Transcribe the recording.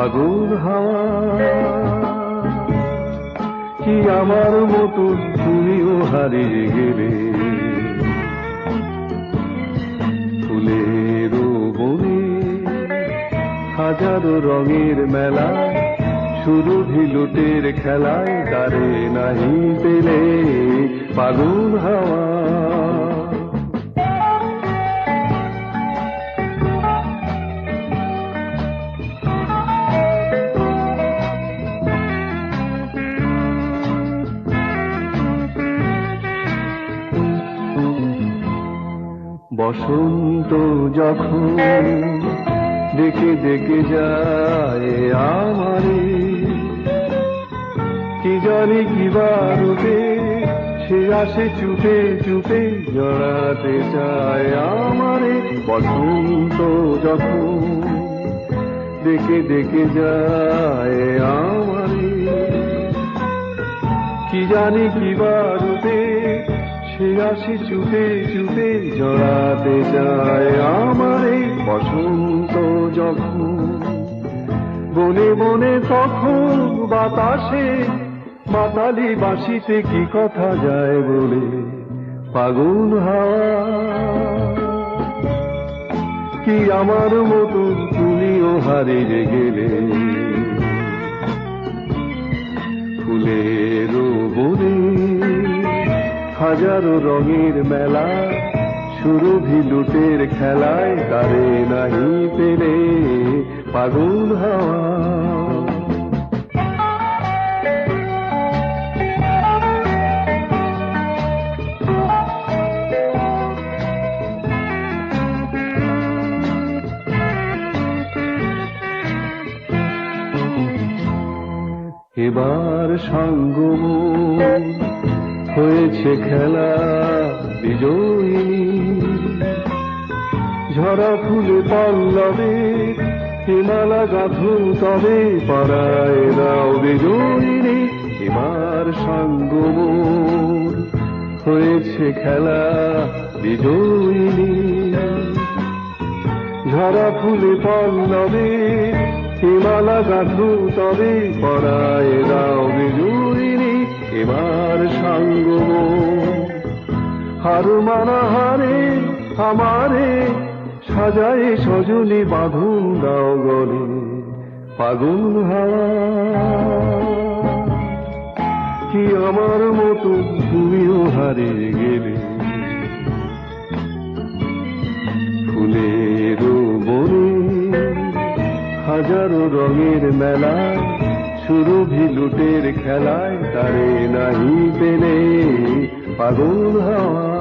পাগল হাওয়া। কি আমার মতো তুমিও হারিয়ে গেলে? ফুলের বনে হাজারো রঙের মেলা শুরু ভিলুটের খেলায় তারে নাহি পেলে পাগল হাওয়া। বসন্ত যখন দেখে দেখে যায় আমারে, কি জানি কি রূপে সে আসে চুপে চুপে জড়াতে চায় আমারে। বসন্ত যখন দেখে দেখে যায় আমারে, কি জানি কি রূপে সে আসে, চুপে চুপে জড়াতে যায় আমারে বসন্ত যখন। বনে বনে তখন বাতাসে, মাতালি বাঁশিতে কি কথা যায় বলে পাগল হাওয়া। কি আমার মতন তুমিও হারিয়ে গেলে? ফুলের হাজারো রঙের মেলা শুরু ভিলুটের খেলায় তারে নাহি পেলে পাগল হাওয়া। এবার সঙ্গম হয়েছে খেলা বিজয়ী ঝরা ফুলে পল্লবে হিমালা গাথু তবে পাড়ায় দাও বিজয়ী এবার সঙ্গম হয়েছে খেলা বিজয়ী ঝরা ফুলে পল্লবে হিমালা গাথু তবে পড়ায় দাও বিজুরিনি এবার সাঙ্গম হারু মানা হারে আমারে সাজায় সজনী বাঁধুন দাও গলে পাগুন হাওয়া কি আমার মতো তুমিও হারিয়ে গেলে? ফুলের বনে হাজারো রঙের মেলা শুরু ভিলুটের খেলায় তারে নাহি পেলে পাগল হাওয়া